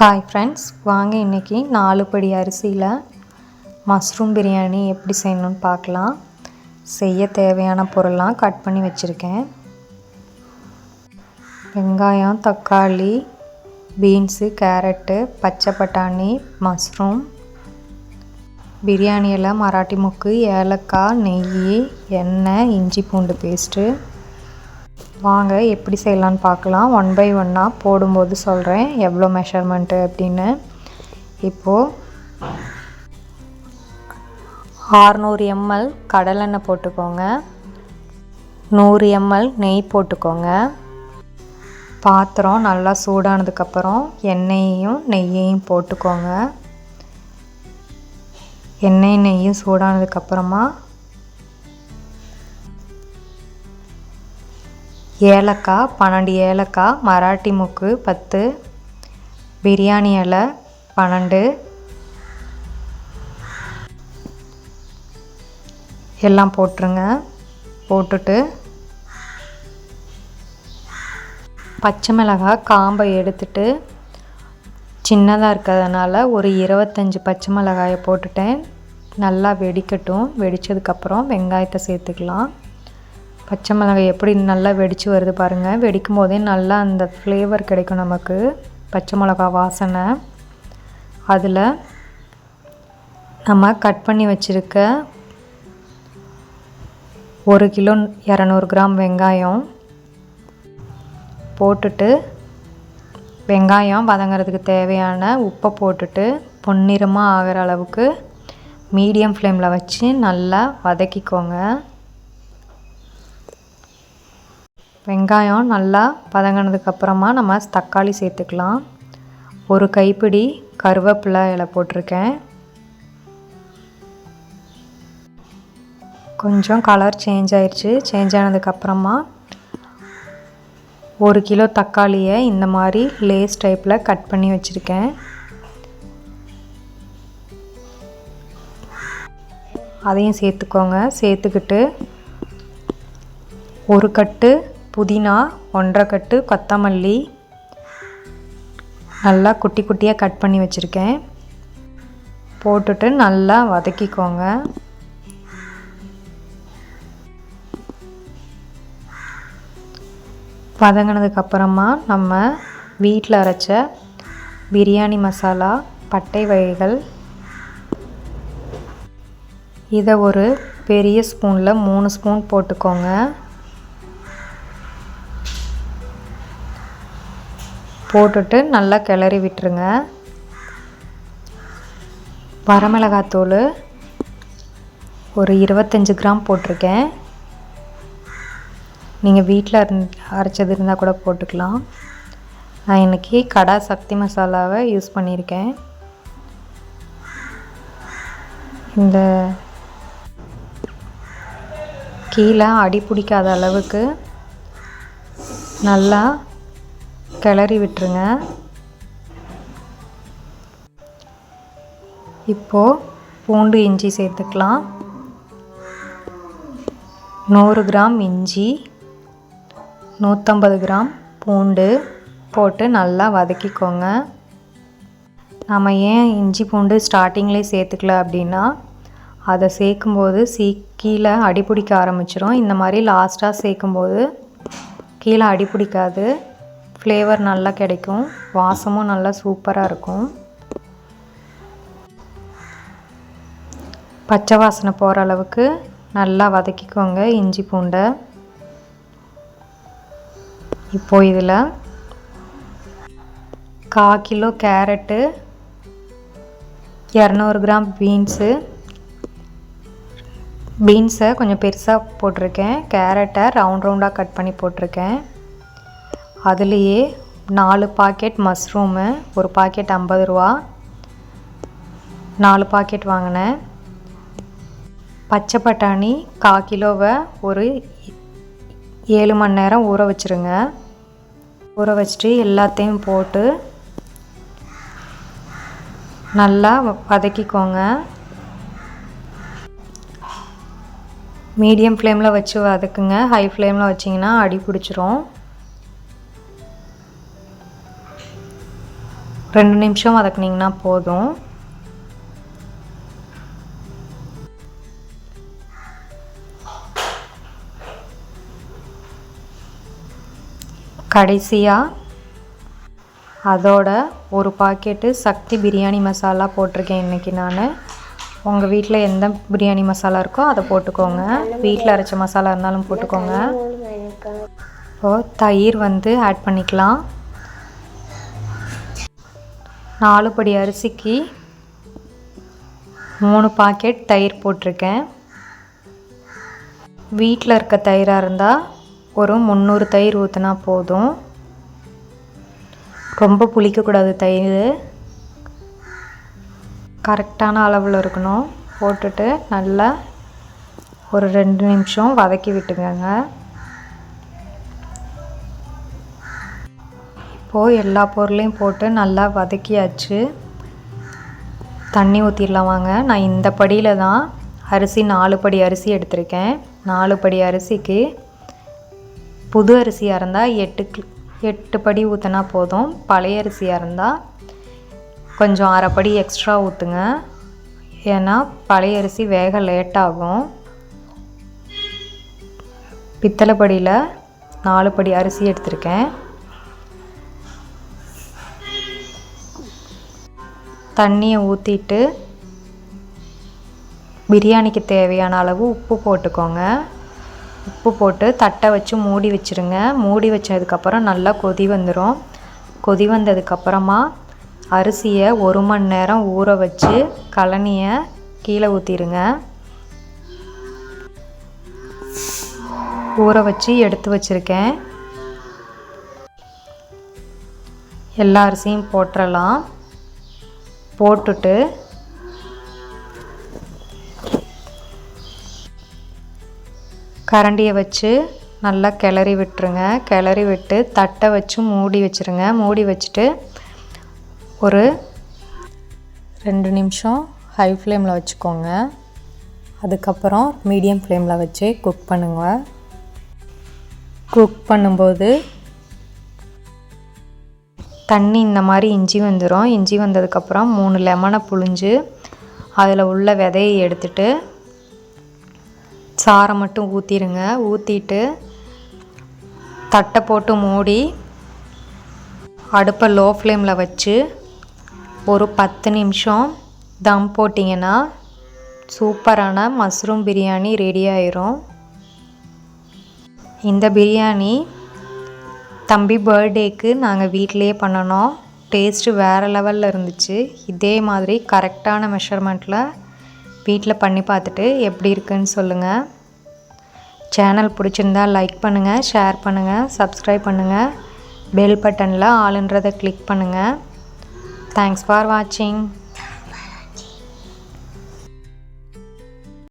Hi friends வாங்க இன்றைக்கி நாலு படி அரிசியில் மஷ்ரூம் பிரியாணி எப்படி செய்யணும்னு பார்க்கலாம். செய்ய தேவையான பொருள்லாம் கட் பண்ணி வச்சுருக்கேன். வெங்காயம் தக்காளி பீன்ஸு கேரட்டு பச்சை பட்டாணி மஷ்ரூம் பிரியாணியில் மராட்டி முக்கு ஏலக்காய் நெய் எண்ணெய் இஞ்சி பூண்டு பேஸ்ட்டு வாங்க எப்படி செய்யலான்னு பார்க்கலாம். ஒன் பை ஒன்னாக போடும்போது சொல்கிறேன் எவ்வளோ மெஷர்மெண்ட்டு அப்படின்னு. இப்போது ஆறுநூறு எம்எல் கடலெண்ணெய் போட்டுக்கோங்க. நூறு எம்எல் நெய் போட்டுக்கோங்க. பாத்திரம் நல்லா சூடானதுக்கப்புறம் எண்ணெயையும் நெய்யையும் போட்டுக்கோங்க. எண்ணெய் நெய்யும் சூடானதுக்கப்புறமா ஏலக்காய் பன்னெண்டு ஏலக்காய் மராட்டி முக்கு பத்து பிரியாணி இலை பன்னெண்டு எல்லாம் போட்டுருங்க. போட்டுட்டு பச்சை மிளகாய் காம்பை எடுத்துட்டு சின்னதாக இருக்கிறதுனால ஒரு இருபத்தஞ்சி பச்சை மிளகாயை போட்டுட்டேன். நல்லா வெடிக்கட்டும். வெடித்ததுக்கப்புறம் வெங்காயத்தை சேர்த்துக்கலாம். பச்சை மிளகாய் எப்படி நல்லா வெடித்து வருது பாருங்கள் வெடிக்கும் போதே நல்லா அந்த ஃப்ளேவர் கிடைக்கும் நமக்கு. பச்சை மிளகா வாசனை. அதில் நம்ம கட் பண்ணி வச்சுருக்க ஒரு கிலோ இரநூறு கிராம் வெங்காயம் போட்டுட்டு வெங்காயம் வதங்கிறதுக்கு தேவையான உப்பை போட்டுட்டு பொன்னிறமாக ஆகிற அளவுக்கு மீடியம் ஃப்ளேமில் வச்சு நல்லா வதக்கிக்கோங்க. வெங்காயம் நல்லா பதங்கினதுக்கப்புறமா நம்ம தக்காளி சேர்த்துக்கலாம். ஒரு கைப்பிடி கருவேப்பிலை இலை போட்டிருக்கேன். கொஞ்சம் கலர் சேஞ்ச் ஆயிடுச்சு சேஞ்ச் ஆனதுக்கப்புறமா ஒரு கிலோ தக்காளியை இந்த மாதிரி லேஸ் டைப்பில் கட் பண்ணி வச்சுருக்கேன். அதையும் சேர்த்துக்கோங்க. சேர்த்துக்கிட்டு ஒரு கட்டு புதினா ஒன்றரை கட்டு கொத்தமல்லி நல்லா குட்டி குட்டியாக கட் பண்ணி வச்சுருக்கேன். போட்டுட்டு நல்லா வதக்கிக்கோங்க. வதங்கினதுக்கப்புறமா நம்ம வீட்டில் அரைச்ச பிரியாணி மசாலா பட்டை வகைகள். இதை ஒரு பெரிய ஸ்பூனில் மூணு ஸ்பூன் போட்டுக்கோங்க. போட்டுட்டு நல்லா கிளறி விட்டுருங்க. வரமிளகாத்தூள் ஒரு இருபத்தஞ்சி கிராம் போட்டிருக்கேன். நீங்கள் வீட்டில் இருந் அரைச்சது இருந்தால் கூட போட்டுக்கலாம். நான் இன்றைக்கி கடா சக்தி மசாலாவை யூஸ் பண்ணியிருக்கேன். இந்த கீழே அடி பிடிக்காத அளவுக்கு நல்லா கிளறி விட்டுருங்க. இப்போது பூண்டு இஞ்சி சேர்த்துக்கலாம். நூறு கிராம் இஞ்சி நூற்றம்பது கிராம் பூண்டு போட்டு நல்லா வதக்கிக்கோங்க. நம்ம ஏன் இஞ்சி பூண்டு ஸ்டார்டிங்லேயே சேர்த்துக்கல அப்படின்னா அதை சேர்க்கும்போது சீ கீழே அடிப்பிடிக்க ஆரம்பிச்சிடும் இந்த மாதிரி லாஸ்ட்டாக சேர்க்கும்போது கீழே அடிப்பிடிக்காது ஃப்ளேவர் நல்லா கிடைக்கும். வாசமும் நல்லா சூப்பராக இருக்கும். பச்சை வாசனை போகிற அளவுக்கு நல்லா வதக்கிக்கோங்க இஞ்சி பூண்டை. இப்போ இதில் கா கிலோ கேரட்டு இரநூறு கிராம் பீன்ஸு. பீன்ஸை கொஞ்சம் பெருசாக போட்டிருக்கேன். கேரட்டை ரவுண்ட் ரவுண்டாக கட் பண்ணி போட்டிருக்கேன். அதுலேயே நாலு பாக்கெட் மஷ்ரூமு ஒரு பாக்கெட் ஐம்பது ரூபா. நாலு பாக்கெட் வாங்கினேன். பச்சை பட்டாணி கா கிலோவை ஒரு ஏழு மணி நேரம் ஊற வச்சுருங்க. ஊற வச்சுட்டு எல்லாத்தையும் போட்டு நல்லா வதக்கிக்கோங்க. மீடியம் ஃப்ளேமில் வச்சு வதக்குங்க. ஹை ஃப்ளேமில் வச்சிங்கன்னா அடி பிடிச்சிரும். ரெண்டு நிமிஷம் வதக்குனிங்கன்னா போதும். கடைசியாக அதோட ஒரு பாக்கெட்டு சக்தி பிரியாணி மசாலா போட்டிருக்கேன் இன்றைக்கி நான். உங்கள் வீட்டில் எந்த பிரியாணி மசாலா இருக்கோ அதை போட்டுக்கோங்க. வீட்டில் அரைச்ச மசாலா இருந்தாலும் போட்டுக்கோங்க. இப்போது தயிர் வந்து ஆட் பண்ணிக்கலாம். நாலு படி அரிசிக்கு மூணு பாக்கெட் தயிர் போட்டிருக்கேன். வீட்டில் இருக்க தயிராக இருந்தால் ஒரு முந்நூறு தயிர் ஊற்றினா போதும். ரொம்ப புளிக்கக்கூடாது தயிர். கரெக்டான அளவில் இருக்கணும். போட்டுட்டு நல்லா ஒரு ரெண்டு நிமிஷம் வதக்கி விட்டுக்கோங்க. இப்போது எல்லா பொருளையும் போட்டு நல்லா வதக்கியாச்சு. தண்ணி ஊற்றிடலாம் வாங்க. நான் இந்த படியில் தான் அரிசி நாலு படி அரிசி எடுத்திருக்கேன். நாலு படி அரிசிக்கு புது அரிசியாக இருந்தால் எட்டு எட்டு படி ஊற்றினா போதும். பழைய அரிசியாக இருந்தால் கொஞ்சம் அரைப்படி எக்ஸ்ட்ரா ஊற்றுங்க ஏன்னா பழைய அரிசி வேக லேட்டாகும் பித்தளை படியில் நாலு படி அரிசி எடுத்திருக்கேன். தண்ணியை ஊற்றிட்டு பிரியாணிக்கு தேவையான அளவு உப்பு போட்டுக்கோங்க. உப்பு போட்டு தட்டை வச்சு மூடி வச்சுருங்க. மூடி வச்சதுக்கப்புறம் நல்லா கொதி வந்துடும் கொதி வந்ததுக்கப்புறமா அரிசியை ஒரு மணி நேரம் ஊற வச்சு கழனியை கீழே ஊற்றிடுங்க ஊற வச்சு எடுத்து வச்சுருக்கேன். எல்லா அரிசியும் போட்டுடலாம் போட்டுட்டு கரண்டியை வச்சு நல்லா கிளறி விட்டுருங்க. கிளறி விட்டு தட்டை வச்சு மூடி வச்சுருங்க. மூடி வச்சுட்டு ஒரு ரெண்டு நிமிஷம் ஹை ஃப்ளேமில் வச்சுக்கோங்க. அதுக்கப்புறம் மீடியம் ஃப்ளேமில் வச்சு குக் பண்ணுங்க. குக் பண்ணும்போது தண்ணி இந்த மாதிரி இஞ்சி வந்துடும் இஞ்சி வந்ததுக்கப்புறம் மூணு லெமனை புழிஞ்சு அதில் உள்ள விதையை எடுத்துட்டு சாரை மட்டும் ஊற்றிடுங்க ஊற்றிட்டு தட்டை போட்டு மூடி அடுப்பை லோ ஃப்ளேமில் வச்சு ஒரு பத்து நிமிஷம் தம் போட்டிங்கன்னா சூப்பரான மஷ்ரூம் பிரியாணி ரெடி ஆயிரும். இந்த பிரியாணி தம்பி பர்த்டேக்கு நாங்கள் வீட்டிலையே பண்ணினோம். டேஸ்ட்டு வேறு லெவலில் இருந்துச்சு. இதே மாதிரி கரெக்டான மெஷர்மெண்ட்டில் வீட்டில் பண்ணி பார்த்துட்டு எப்படி இருக்குன்னு சொல்லுங்கள் சேனல் பிடிச்சிருந்தா லைக் பண்ணுங்கள் ஷேர் பண்ணுங்கள் சப்ஸ்கிரைப் பண்ணுங்கள் பெல் பட்டனில் ஆளுன்றதை கிளிக் பண்ணுங்கள் தேங்க்ஸ் ஃபார் வாட்சிங்